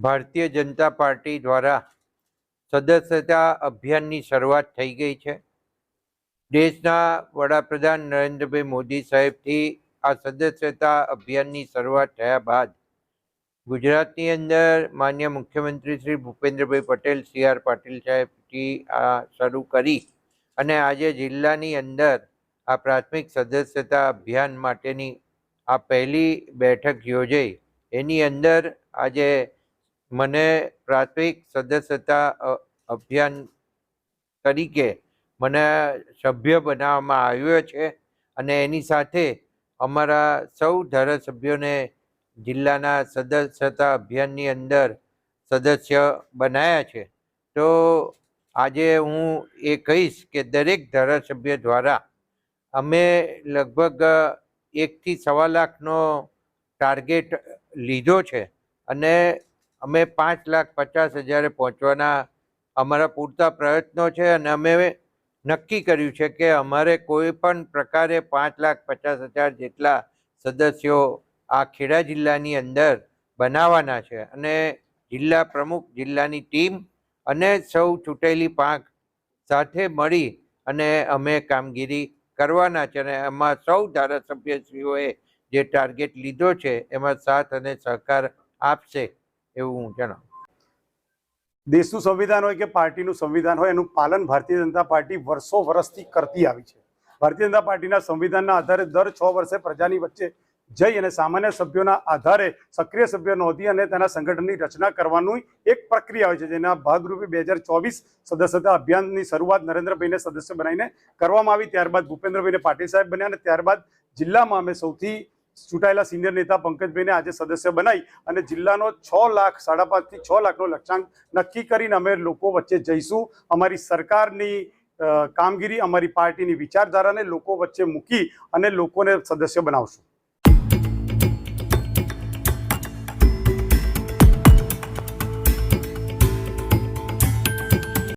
Bharatiya Janata party દ્વારા સદસ્યતા અભિયાનની શરૂઆત થઈ ગઈ છે. દેશના વડાપ્રધાન નરેન્દ્રભાઈ મોદી સાહેબથી આ સદસ્યતા અભિયાનની શરૂઆત થયા બાદ ગુજરાતની અંદર માન્ય મુખ્યમંત્રી શ્રી ભૂપેન્દ્રભાઈ પટેલ, સી આર પાટીલ સાહેબથી આ શરૂ કરી અને આજે જિલ્લાની અંદર આ પ્રાથમિક સદસ્યતા અભિયાન માટેની આ પહેલી બેઠક યોજાઈ. એની અંદર આજે મને પ્રાથમિક સદસ્યતા અભિયાન તરીકે મને સભ્ય બનાવવામાં આવ્યો છે અને એની સાથે અમારા સૌ ધારાસભ્યોને જિલ્લાના સદસ્યતા અભિયાનની અંદર સદસ્ય બનાવ્યા છે. તો આજે હું એ કહીશ કે દરેક ધારાસભ્ય દ્વારા અમે લગભગ એકથી સવા લાખનો ટાર્ગેટ લીધો છે અને અમે પાંચ લાખ પચાસ હજારે પહોંચવાના અમારા પૂરતા પ્રયત્નો છે અને અમે નક્કી કર્યું છે કે અમારે કોઈ પણ પ્રકારે પાંચ લાખ પચાસ હજાર જેટલા સદસ્યો આ ખેડા જિલ્લાની અંદર બનાવવાના છે. અને જિલ્લા પ્રમુખ, જિલ્લાની ટીમ અને સૌ ચૂંટેલી પાંખ સાથે મળી અને અમે કામગીરી કરવાના છે અને એમાં સૌ ધારાસભ્યશ્રીઓએ જે ટાર્ગેટ લીધો છે, એમાં સાથ અને સહકાર આપશે. એવું હું જણાવું દેશનું સંવિધાન હોય કે પાર્ટીનું સંવિધાન હોય, એનું પાલન ભારતીય જનતા પાર્ટી વર્ષો વર્ષથી કરતી આવી છે. ભારતીય જનતા પાર્ટીના સંવિધાનના આધારે દર છ વર્ષે પ્રજાની વચ્ચે જઈ અને સામાન્ય સભ્યોના આધારે સક્રિય સભ્ય નોંધી અને તેના સંગઠનની રચના કરવાનું એક પ્રક્રિયા હોય છે, જેના ભાગરૂપે બે હજાર ચોવીસ સદસ્યતા અભિયાનની શરૂઆત નરેન્દ્રભાઈને સદસ્ય બનાવીને કરવામાં આવી. ત્યારબાદ ભૂપેન્દ્રભાઈને પાટીલ સાહેબ બન્યા અને ત્યારબાદ જિલ્લામાં અમે સૌથી ચૂંટાયેલા સિનિયર નેતા પંકજભાઈને આજે સદસ્ય બનાવી અને જિલ્લાનો છ લાખ, સાડા પાંચથી છ લાખનો લક્ષ્યાંક નક્કી કરીને અમે લોકો વચ્ચે જઈશું. અમારી સરકારની કામગીરી, અમારી પાર્ટીની વિચારધારાને લોકો વચ્ચે મૂકી અને લોકોને સદસ્ય બનાવશું.